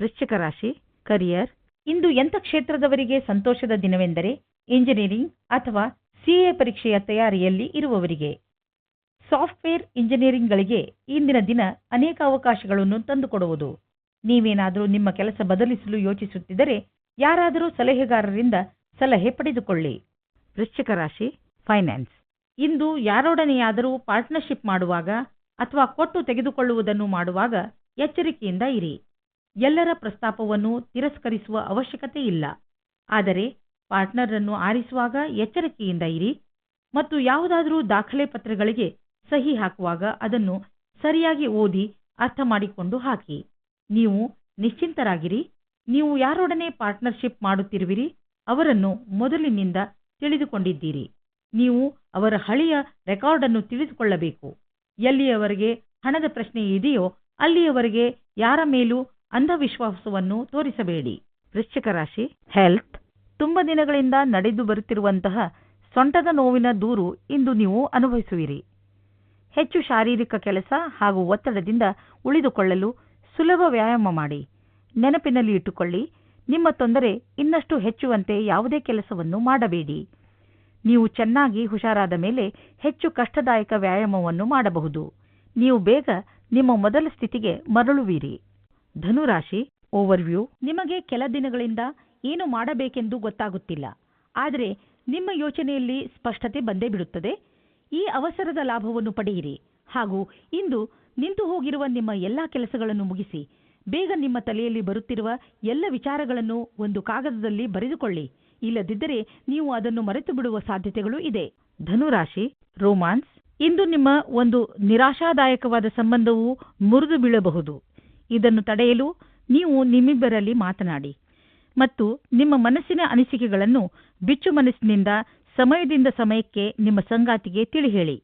ವೃಶ್ಚಿಕ ರಾಶಿ ಕರಿಯರ್ ಇಂದು ಎಂಥ ಕ್ಷೇತ್ರದವರಿಗೆ ಸಂತೋಷದ ದಿನವೆಂದರೆ ಇಂಜಿನಿಯರಿಂಗ್ ಅಥವಾ ಸಿಎ ಪರೀಕ್ಷೆಯ ತಯಾರಿಯಲ್ಲಿ ಇರುವವರಿಗೆ. ಸಾಫ್ಟ್ವೇರ್ ಇಂಜಿನಿಯರಿಂಗ್ಗಳಿಗೆ ಇಂದಿನ ದಿನ ಅನೇಕ ಅವಕಾಶಗಳನ್ನು ತಂದುಕೊಡುವುದು. ನೀವೇನಾದರೂ ನಿಮ್ಮ ಕೆಲಸ ಬದಲಿಸಲು ಯೋಚಿಸುತ್ತಿದ್ದರೆ ಯಾರಾದರೂ ಸಲಹೆಗಾರರಿಂದ ಸಲಹೆ ಪಡೆದುಕೊಳ್ಳಿ. ವೃಶ್ಚಿಕ ರಾಶಿ ಫೈನಾನ್ಸ್ ಇಂದು ಯಾರೊಡನೆಯಾದರೂ ಪಾರ್ಟ್ನರ್ಶಿಪ್ ಮಾಡುವಾಗ ಅಥವಾ ಕೊಟ್ಟು ತೆಗೆದುಕೊಳ್ಳುವುದನ್ನು ಮಾಡುವಾಗ ಎಚ್ಚರಿಕೆಯಿಂದ ಇರಿ. ಎಲ್ಲರ ಪ್ರಸ್ತಾಪವನ್ನು ತಿರಸ್ಕರಿಸುವ ಅವಶ್ಯಕತೆ ಇಲ್ಲ. ಆದರೆ ಪಾರ್ಟ್ನರನ್ನು ಆರಿಸುವಾಗ ಎಚ್ಚರಿಕೆಯಿಂದ ಇರಿ ಮತ್ತು ಯಾವುದಾದರೂ ದಾಖಲೆ ಪತ್ರಗಳಿಗೆ ಸಹಿ ಹಾಕುವಾಗ ಅದನ್ನು ಸರಿಯಾಗಿ ಓದಿ ಅರ್ಥ ಮಾಡಿಕೊಂಡು ಹಾಕಿ. ನೀವು ನಿಶ್ಚಿಂತರಾಗಿರಿ. ನೀವು ಯಾರೊಡನೆ ಪಾರ್ಟ್ನರ್ಶಿಪ್ ಮಾಡುತ್ತಿರುವಿರಿ ಅವರನ್ನು ಮೊದಲಿನಿಂದ ತಿಳಿದುಕೊಂಡಿದ್ದೀರಿ. ನೀವು ಅವರ ಹಳೆಯ ರೆಕಾರ್ಡ್ ಅನ್ನು ತಿಳಿದುಕೊಳ್ಳಬೇಕು. ಎಲ್ಲಿಯವರೆಗೆ ಹಣದ ಪ್ರಶ್ನೆ ಇದೆಯೋ ಅಲ್ಲಿಯವರೆಗೆ ಯಾರ ಮೇಲೂ ಅಂಧವಿಶ್ವಾಸವನ್ನು ತೋರಿಸಬೇಡಿ. ವೃಶ್ಚಿಕ ರಾಶಿ ಹೆಲ್ತ್ ತುಂಬ ದಿನಗಳಿಂದ ನಡೆದು ಬರುತ್ತಿರುವಂತಹ ಸೊಂಟದ ನೋವಿನ ದೂರು ಇಂದು ನೀವು ಅನುಭವಿಸುವಿರಿ. ಹೆಚ್ಚು ಶಾರೀರಿಕ ಕೆಲಸ ಹಾಗೂ ಒತ್ತಡದಿಂದ ಉಳಿದುಕೊಳ್ಳಲು ಸುಲಭ ವ್ಯಾಯಾಮ ಮಾಡಿ. ನೆನಪಿನಲ್ಲಿ ಇಟ್ಟುಕೊಳ್ಳಿ, ನಿಮ್ಮ ತೊಂದರೆ ಇನ್ನಷ್ಟು ಹೆಚ್ಚುವಂತೆ ಯಾವುದೇ ಕೆಲಸವನ್ನು ಮಾಡಬೇಡಿ. ನೀವು ಚೆನ್ನಾಗಿ ಹುಷಾರಾದ ಮೇಲೆ ಹೆಚ್ಚು ಕಷ್ಟದಾಯಕ ವ್ಯಾಯಾಮವನ್ನು ಮಾಡಬಹುದು. ನೀವು ಬೇಗ ನಿಮ್ಮ ಮೊದಲ ಸ್ಥಿತಿಗೆ ಮರಳುವಿರಿ. ಧನುರಾಶಿ ಓವರ್ವ್ಯೂ ನಿಮಗೆ ಕೆಲ ದಿನಗಳಿಂದ ಏನು ಮಾಡಬೇಕೆಂದು ಗೊತ್ತಾಗುತ್ತಿಲ್ಲ. ಆದರೆ ನಿಮ್ಮ ಯೋಚನೆಯಲ್ಲಿ ಸ್ಪಷ್ಟತೆ ಬಂದೇ ಬಿಡುತ್ತದೆ. ಈ ಅವಸರದ ಲಾಭವನ್ನು ಪಡೆಯಿರಿ. ಹಾಗೂ ಇಂದು ನಿಂತು ಹೋಗಿರುವ ನಿಮ್ಮ ಎಲ್ಲಾ ಕೆಲಸಗಳನ್ನು ಮುಗಿಸಿ, ಬೇಗ ನಿಮ್ಮ ತಲೆಯಲ್ಲಿ ಬರುತ್ತಿರುವ ಎಲ್ಲ ವಿಚಾರಗಳನ್ನು ಒಂದು ಕಾಗದದಲ್ಲಿ ಬರೆದುಕೊಳ್ಳಿ. ಇಲ್ಲದಿದ್ದರೆ ನೀವು ಅದನ್ನು ಮರೆತು ಬಿಡುವ ಸಾಧ್ಯತೆಗಳು ಇದೆ. ಧನುರಾಶಿ, ರೋಮಾನ್ಸ್. ಇಂದು ನಿಮ್ಮ ಒಂದು ನಿರಾಶಾದಾಯಕವಾದ ಸಂಬಂಧವು ಮುರಿದು ಬೀಳಬಹುದು. ಇದನ್ನು ತಡೆಯಲು ನೀವು ನಿಮ್ಮಿಬ್ಬರಲ್ಲಿ ಮಾತನಾಡಿ. ಮತ್ತು ನಿಮ್ಮ ಮನಸ್ಸಿನ ಅನಿಸಿಕೆಗಳನ್ನು ಬಿಚ್ಚು ಮನಸ್ಸಿನಿಂದ, ಸಮಯದಿಂದ ಸಮಯಕ್ಕೆ ನಿಮ್ಮ ಸಂಗಾತಿಗೆ ತಿಳಿಹೇಳಿ.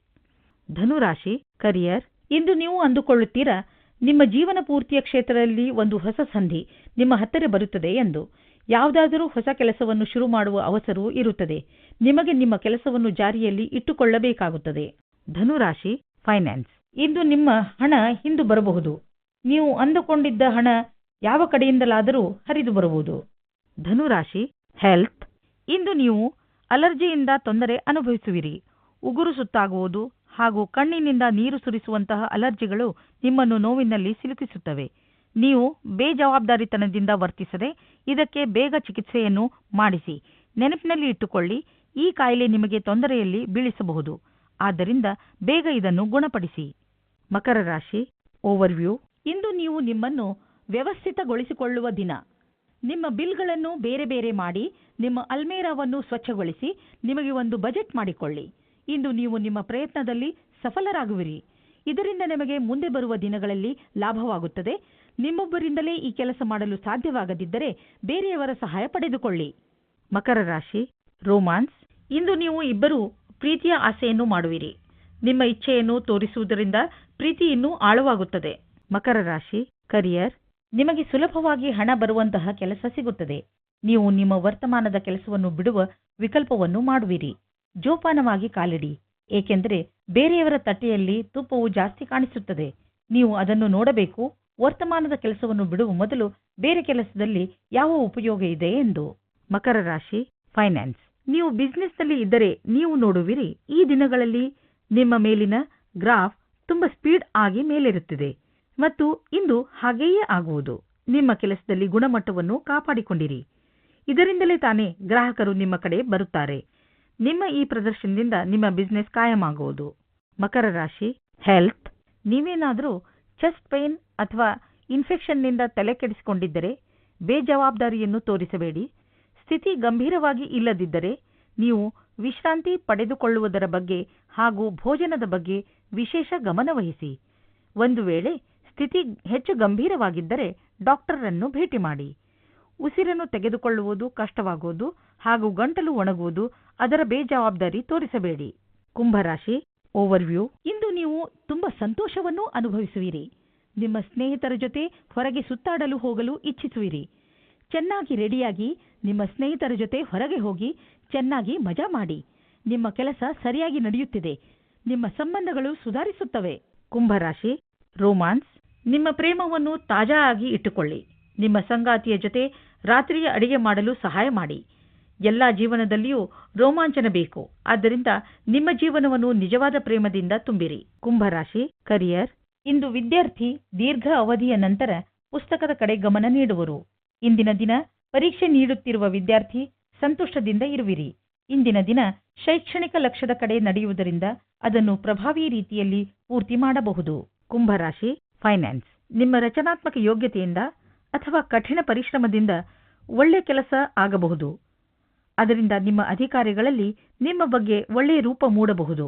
ಧನುರಾಶಿ, ಕರಿಯರ್. ಇಂದು ನೀವು ಅಂದುಕೊಳ್ಳುತ್ತೀರಾ, ನಿಮ್ಮ ಜೀವನ ಪೂರ್ತಿಯ ಕ್ಷೇತ್ರದಲ್ಲಿ ಒಂದು ಹೊಸ ಸಂಧಿ ನಿಮ್ಮ ಹತ್ತಿರ ಬರುತ್ತದೆ ಎಂದು. ಯಾವುದಾದರೂ ಹೊಸ ಕೆಲಸವನ್ನು ಶುರು ಮಾಡುವ ಅವಸರವೂ ಇರುತ್ತದೆ. ನಿಮಗೆ ನಿಮ್ಮ ಕೆಲಸವನ್ನು ಜಾರಿಯಲ್ಲಿ ಇಟ್ಟುಕೊಳ್ಳಬೇಕಾಗುತ್ತದೆ. ಧನುರಾಶಿ ಫೈನಾನ್ಸ್ ಇಂದು ನಿಮ್ಮ ಹಣ ಹಿಂದು ಬರಬಹುದು. ನೀವು ಅಂದುಕೊಂಡಿದ್ದ ಹಣ ಯಾವ ಕಡೆಯಿಂದಲಾದರೂ ಹರಿದು ಬರಬಹುದು. ಧನುರಾಶಿ ಹೆಲ್ತ್ ಇಂದು ನೀವು ಅಲರ್ಜಿಯಿಂದ ತೊಂದರೆ ಅನುಭವಿಸುವಿರಿ. ಉಗುರು ಸುತ್ತಾಗುವುದು ಹಾಗೂ ಕಣ್ಣಿನಿಂದ ನೀರು ಸುರಿಸುವಂತಹ ಅಲರ್ಜಿಗಳು ನಿಮ್ಮನ್ನು ನೋವಿನಲ್ಲಿ ಸಿಲುಕಿಸುತ್ತವೆ. ನೀವು ಬೇಜವಾಬ್ದಾರಿತನದಿಂದ ವರ್ತಿಸದೆ ಇದಕ್ಕೆ ಬೇಗ ಚಿಕಿತ್ಸೆಯನ್ನು ಮಾಡಿಸಿ. ನೆನಪಿನಲ್ಲಿ ಇಟ್ಟುಕೊಳ್ಳಿ, ಈ ಕಾಯಿಲೆ ನಿಮಗೆ ತೊಂದರೆಯಲ್ಲಿ ಬೀಳಿಸಬಹುದು. ಆದ್ದರಿಂದ ಬೇಗ ಇದನ್ನು ಗುಣಪಡಿಸಿ. ಮಕರ ರಾಶಿ ಓವರ್ವ್ಯೂ ಇಂದು ನೀವು ನಿಮ್ಮನ್ನು ವ್ಯವಸ್ಥಿತಗೊಳಿಸಿಕೊಳ್ಳುವ ದಿನ. ನಿಮ್ಮ ಬಿಲ್ಗಳನ್ನು ಬೇರೆ ಬೇರೆ ಮಾಡಿ, ನಿಮ್ಮ ಅಲ್ಮೇರಾವನ್ನು ಸ್ವಚ್ಛಗೊಳಿಸಿ, ನಿಮಗೆ ಒಂದು ಬಜೆಟ್ ಮಾಡಿಕೊಳ್ಳಿ. ಇಂದು ನೀವು ನಿಮ್ಮ ಪ್ರಯತ್ನದಲ್ಲಿ ಸಫಲರಾಗುವಿರಿ. ಇದರಿಂದ ನಿಮಗೆ ಮುಂದೆ ಬರುವ ದಿನಗಳಲ್ಲಿ ಲಾಭವಾಗುತ್ತದೆ. ನಿಮ್ಮೊಬ್ಬರಿಂದಲೇ ಈ ಕೆಲಸ ಮಾಡಲು ಸಾಧ್ಯವಾಗದಿದ್ದರೆ ಬೇರೆಯವರ ಸಹಾಯ ಪಡೆದುಕೊಳ್ಳಿ. ಮಕರ ರಾಶಿ, ರೋಮಾನ್ಸ್, ಇಂದು ನೀವು ಇಬ್ಬರು ಪ್ರೀತಿಯ ಆಸೆಯನ್ನು ಮಾಡುವಿರಿ. ನಿಮ್ಮ ಇಚ್ಛೆಯನ್ನು ತೋರಿಸುವುದರಿಂದ ಪ್ರೀತಿ ಇನ್ನೂ ಆಳವಾಗುತ್ತದೆ. ಮಕರ ರಾಶಿ, ಕರಿಯರ್, ನಿಮಗೆ ಸುಲಭವಾಗಿ ಹಣ ಬರುವಂತಹ ಕೆಲಸ ಸಿಗುತ್ತದೆ. ನೀವು ನಿಮ್ಮ ವರ್ತಮಾನದ ಕೆಲಸವನ್ನು ಬಿಡುವ ವಿಕಲ್ಪವನ್ನು ಮಾಡುವಿರಿ. ಜೋಪಾನವಾಗಿ ಕಾಲಿಡಿ, ಏಕೆಂದರೆ ಬೇರೆಯವರ ತಟ್ಟೆಯಲ್ಲಿ ತುಪ್ಪವು ಜಾಸ್ತಿ ಕಾಣಿಸುತ್ತದೆ. ನೀವು ಅದನ್ನು ನೋಡಬೇಕು ವರ್ತಮಾನದ ಕೆಲಸವನ್ನು ಬಿಡುವ ಮೊದಲು ಬೇರೆ ಕೆಲಸದಲ್ಲಿ ಯಾವ ಉಪಯೋಗ ಇದೆ ಎಂದು? ಮಕರ ರಾಶಿ ಫೈನಾನ್ಸ್ ನೀವು ಬಿಸ್ನೆಸ್ನಲ್ಲಿ ಇದ್ದರೆ ನೀವು ನೋಡುವಿರಿ, ಈ ದಿನಗಳಲ್ಲಿ ನಿಮ್ಮ ಮೇಲಿನ ಗ್ರಾಫ್ ತುಂಬಾ ಸ್ಪೀಡ್ ಆಗಿ ಮೇಲಿರುತ್ತಿದೆ ಮತ್ತು ಇಂದು ಹಾಗೆಯೇ ಆಗುವುದು. ನಿಮ್ಮ ಕೆಲಸದಲ್ಲಿ ಗುಣಮಟ್ಟವನ್ನು ಕಾಪಾಡಿಕೊಂಡಿರಿ. ಇದರಿಂದಲೇ ತಾನೇ ಗ್ರಾಹಕರು ನಿಮ್ಮ ಕಡೆ ಬರುತ್ತಾರೆ. ನಿಮ್ಮ ಈ ಪ್ರದರ್ಶನದಿಂದ ನಿಮ್ಮ ಬಿಸ್ನೆಸ್ ಕಾಯಮಾಗುವುದು ಮಕರ ರಾಶಿ ಹೆಲ್ತ್ ನೀವೇನಾದರೂ ಚೆಸ್ಟ್ ಪೇನ್ ಅಥವಾ ಇನ್ಫೆಕ್ಷನ್ನಿಂದ ತಲೆ ಕೆಡಿಸಿಕೊಂಡಿದ್ದರೆ ಬೇಜವಾಬ್ದಾರಿಯನ್ನು ತೋರಿಸಬೇಡಿ. ಸ್ಥಿತಿ ಗಂಭೀರವಾಗಿ ಇಲ್ಲದಿದ್ದರೆ ನೀವು ವಿಶ್ರಾಂತಿ ಪಡೆದುಕೊಳ್ಳುವುದರ ಬಗ್ಗೆ ಹಾಗೂ ಭೋಜನದ ಬಗ್ಗೆ ವಿಶೇಷ ಗಮನವಹಿಸಿ ಒಂದು ವೇಳೆ ಸ್ಥಿತಿ ಹೆಚ್ಚು ಗಂಭೀರವಾಗಿದ್ದರೆ ಡಾಕ್ಟರನ್ನು ಭೇಟಿ ಮಾಡಿ. ಉಸಿರನ್ನು ತೆಗೆದುಕೊಳ್ಳುವುದು ಕಷ್ಟವಾಗುವುದು ಹಾಗೂ ಗಂಟಲು ಒಣಗುವುದು ಅದರ ಬೇಜವಾಬ್ದಾರಿ ತೋರಿಸಬೇಡಿ. ಕುಂಭರಾಶಿ ಓವರ್ವ್ಯೂ ಇಂದು ನೀವು ತುಂಬಾ ಸಂತೋಷವನ್ನು ಅನುಭವಿಸುವಿರಿ. ನಿಮ್ಮ ಸ್ನೇಹಿತರ ಜೊತೆ ಹೊರಗೆ ಸುತ್ತಾಡಲು ಹೋಗಲು ಇಚ್ಛಿಸುವಿರಿ. ಚೆನ್ನಾಗಿ ರೆಡಿಯಾಗಿ ನಿಮ್ಮ ಸ್ನೇಹಿತರ ಜೊತೆ ಹೊರಗೆ ಹೋಗಿ ಚೆನ್ನಾಗಿ ಮಜಾ ಮಾಡಿ. ನಿಮ್ಮ ಕೆಲಸ ಸರಿಯಾಗಿ ನಡೆಯುತ್ತಿದೆ. ನಿಮ್ಮ ಸಂಬಂಧಗಳು ಸುಧಾರಿಸುತ್ತವೆ. ಕುಂಭರಾಶಿ, ರೋಮಾನ್ಸ್, ನಿಮ್ಮ ಪ್ರೇಮವನ್ನು ತಾಜಾ ಆಗಿ ಇಟ್ಟುಕೊಳ್ಳಿ. ನಿಮ್ಮ ಸಂಗಾತಿಯ ಜೊತೆ ರಾತ್ರಿಯ ಅಡಿಗೆ ಮಾಡಲು ಸಹಾಯ ಮಾಡಿ. ಎಲ್ಲಾ ಜೀವನದಲ್ಲಿಯೂ ರೋಮಾಂಚನ ಬೇಕು. ಆದ್ದರಿಂದ ನಿಮ್ಮ ಜೀವನವನ್ನು ನಿಜವಾದ ಪ್ರೇಮದಿಂದ ತುಂಬಿರಿ. ಕುಂಭರಾಶಿ, ಕರಿಯರ್ ಇಂದು ವಿದ್ಯಾರ್ಥಿ ದೀರ್ಘ ಅವಧಿಯ ನಂತರ ಪುಸ್ತಕದ ಕಡೆ ಗಮನ ನೀಡುವರು. ಇಂದಿನ ದಿನ ಪರೀಕ್ಷೆ ನೀಡುತ್ತಿರುವ ವಿದ್ಯಾರ್ಥಿ ಸಂತುಷ್ಟದಿಂದ ಇರುವಿರಿ. ಇಂದಿನ ದಿನ ಶೈಕ್ಷಣಿಕ ಲಕ್ಷ್ಯದ ಕಡೆ ನಡೆಯುವುದರಿಂದ ಅದನ್ನು ಪ್ರಭಾವಿ ರೀತಿಯಲ್ಲಿ ಪೂರ್ತಿ ಮಾಡಬಹುದು. ಕುಂಭರಾಶಿ ಫೈನಾನ್ಸ್ ನಿಮ್ಮ ರಚನಾತ್ಮಕ ಯೋಗ್ಯತೆಯಿಂದ ಅಥವಾ ಕಠಿಣ ಪರಿಶ್ರಮದಿಂದ ಒಳ್ಳೆ ಕೆಲಸ ಆಗಬಹುದು. ಅದರಿಂದ ನಿಮ್ಮ ಅಧಿಕಾರಿಗಳಲ್ಲಿ ನಿಮ್ಮ ಬಗ್ಗೆ ಒಳ್ಳೆಯ ರೂಪ ಮೂಡಬಹುದು.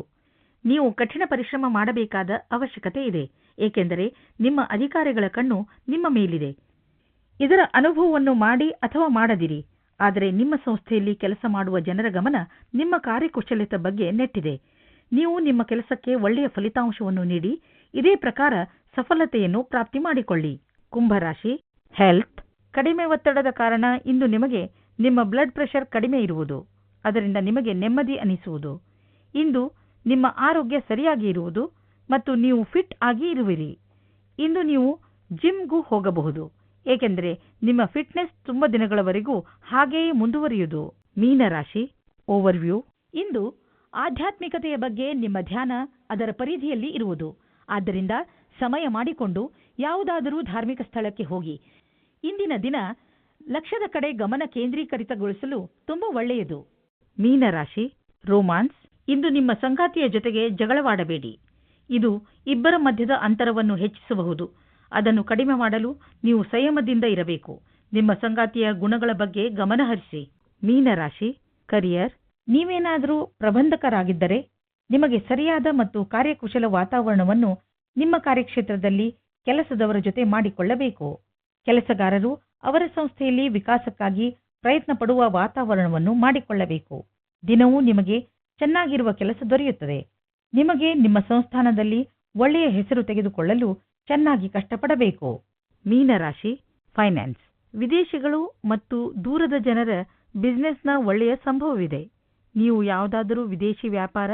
ನೀವು ಕಠಿಣ ಪರಿಶ್ರಮ ಮಾಡಬೇಕಾದ ಅವಶ್ಯಕತೆ ಇದೆ. ಏಕೆಂದರೆ ನಿಮ್ಮ ಅಧಿಕಾರಿಗಳ ಕಣ್ಣು ನಿಮ್ಮ ಮೇಲಿದೆ. ಇದರ ಅನುಭವವನ್ನು ಮಾಡಿ ಅಥವಾ ಮಾಡದಿರಿ. ಆದರೆ ನಿಮ್ಮ ಸಂಸ್ಥೆಯಲ್ಲಿ ಕೆಲಸ ಮಾಡುವ ಜನರ ಗಮನ ನಿಮ್ಮ ಕಾರ್ಯಕುಶಲತೆ ಬಗ್ಗೆ ನೆಟ್ಟಿದೆ. ನೀವು ನಿಮ್ಮ ಕೆಲಸಕ್ಕೆ ಒಳ್ಳೆಯ ಫಲಿತಾಂಶವನ್ನು ನೀಡಿ, ಇದೇ ಪ್ರಕಾರ ಸಫಲತೆಯನ್ನು ಪ್ರಾಪ್ತಿ ಮಾಡಿಕೊಳ್ಳಿ. ಕುಂಭರಾಶಿ ಹೆಲ್ತ್ ಕಡಿಮೆ ಒತ್ತಡದ ಕಾರಣ ಇಂದು ನಿಮಗೆ ನಿಮ್ಮ ಬ್ಲಡ್ ಪ್ರೆಷರ್ ಕಡಿಮೆ ಇರುವುದು. ಅದರಿಂದ ನಿಮಗೆ ನೆಮ್ಮದಿ ಅನಿಸುವುದು. ಇಂದು ನಿಮ್ಮ ಆರೋಗ್ಯ ಸರಿಯಾಗಿ ಇರುವುದು. ಮತ್ತು ನೀವು ಫಿಟ್ ಆಗಿ ಇರುವಿರಿ. ಇಂದು ನೀವು ಜಿಮ್ಗೂ ಹೋಗಬಹುದು. ಏಕೆಂದರೆ ನಿಮ್ಮ ಫಿಟ್ನೆಸ್ ತುಂಬ ದಿನಗಳವರೆಗೂ ಹಾಗೆಯೇ ಮುಂದುವರಿಯುವುದು. ಮೀನರಾಶಿ ಓವರ್ವ್ಯೂ ಇಂದು ಆಧ್ಯಾತ್ಮಿಕತೆಯ ಬಗ್ಗೆ ನಿಮ್ಮ ಧ್ಯಾನ ಅದರ ಪರಿಧಿಯಲ್ಲಿ ಇರುವುದು. ಆದ್ದರಿಂದ ಸಮಯ ಮಾಡಿಕೊಂಡು ಯಾವುದಾದರೂ ಧಾರ್ಮಿಕ ಸ್ಥಳಕ್ಕೆ ಹೋಗಿ. ಇಂದಿನ ದಿನ ಲಕ್ಷದ ಕಡೆ ಗಮನ ಕೇಂದ್ರೀಕರಿತಗೊಳಿಸಲು ತುಂಬಾ ಒಳ್ಳೆಯದು. ಮೀನರಾಶಿ ರೋಮಾನ್ಸ್ ಇಂದು ನಿಮ್ಮ ಸಂಗಾತಿಯ ಜೊತೆಗೆ ಜಗಳವಾಡಬೇಡಿ. ಇದು ಇಬ್ಬರ ಮಧ್ಯದ ಅಂತರವನ್ನು ಹೆಚ್ಚಿಸಬಹುದು. ಅದನ್ನು ಕಡಿಮೆ ಮಾಡಲು ನೀವು ಸಂಯಮದಿಂದ ಇರಬೇಕು. ನಿಮ್ಮ ಸಂಗಾತಿಯ ಗುಣಗಳ ಬಗ್ಗೆ ಗಮನಹರಿಸಿ ಮೀನರಾಶಿ ಕರಿಯರ್, ನೀವೇನಾದರೂ ಪ್ರಬಂಧಕರಾಗಿದ್ದರೆ ನಿಮಗೆ ಸರಿಯಾದ ಮತ್ತು ಕಾರ್ಯಕುಶಲ ವಾತಾವರಣವನ್ನು ನಿಮ್ಮ ಕಾರ್ಯಕ್ಷೇತ್ರದಲ್ಲಿ ಕೆಲಸದವರ ಜೊತೆ ಮಾಡಿಕೊಳ್ಳಬೇಕು. ಕೆಲಸಗಾರರು ಅವರ ಸಂಸ್ಥೆಯಲ್ಲಿ ವಿಕಾಸಕ್ಕಾಗಿ ಪ್ರಯತ್ನ ಪಡುವ ವಾತಾವರಣವನ್ನು ಮಾಡಿಕೊಳ್ಳಬೇಕು. ದಿನವೂ ನಿಮಗೆ ಚೆನ್ನಾಗಿರುವ ಕೆಲಸ ದೊರೆಯುತ್ತದೆ. ನಿಮಗೆ ನಿಮ್ಮ ಸಂಸ್ಥಾನದಲ್ಲಿ ಒಳ್ಳೆಯ ಹೆಸರು ತೆಗೆದುಕೊಳ್ಳಲು ಚೆನ್ನಾಗಿ ಕಷ್ಟಪಡಬೇಕು. ಮೀನರಾಶಿ, ಫೈನಾನ್ಸ್. ವಿದೇಶಿಗಳು ಮತ್ತು ದೂರದ ಜನರ ಬಿಸ್ನೆಸ್ನ ಒಳ್ಳೆಯ ಸಂಭವವಿದೆ. ನೀವು ಯಾವುದಾದರೂ ವಿದೇಶಿ ವ್ಯಾಪಾರ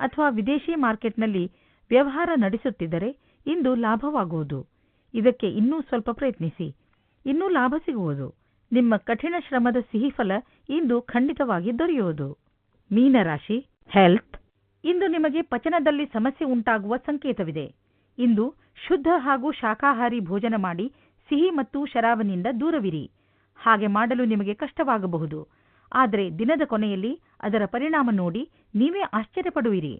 ಅಥವಾ ವಿದೇಶಿ ಮಾರ್ಕೆಟ್ನಲ್ಲಿ ವ್ಯವಹಾರ ನಡೆಸುತ್ತಿದ್ದರೆ ಇಂದು ಲಾಭವಾಗುವುದು. ಇದಕ್ಕೆ ಇನ್ನೂ ಸ್ವಲ್ಪ ಪ್ರಯತ್ನಿಸಿ. ಇನ್ನೂ ಲಾಭ ಸಿಗುವುದು. ನಿಮ್ಮ ಕಠಿಣ ಶ್ರಮದ ಸಿಹಿಫಲ ಇಂದು ಖಂಡಿತವಾಗಿ ದೊರೆಯುವುದು. ಮೀನರಾಶಿ, ಹೆಲ್ತ್ ಇಂದು ನಿಮಗೆ ಪಚನದಲ್ಲಿ ಸಮಸ್ಯೆ ಉಂಟಾಗುವ ಸಂಕೇತವಿದೆ. ಇಂದು ಶುದ್ಧ ಹಾಗೂ ಶಾಖಾಹಾರಿ ಭೋಜನ ಮಾಡಿ ಸಿಹಿ ಮತ್ತು ಶರಾಬನಿಂದ ದೂರವಿರಿ. ಹಾಗೆ ಮಾಡಲು ನಿಮಗೆ ಕಷ್ಟವಾಗಬಹುದು. ಆದರೆ ದಿನದ ಕೊನೆಯಲ್ಲಿ ಅದರ ಪರಿಣಾಮ ನೋಡಿ ನೀವೇ ಆಶ್ಚರ್ಯಪಡುವಿರಿ.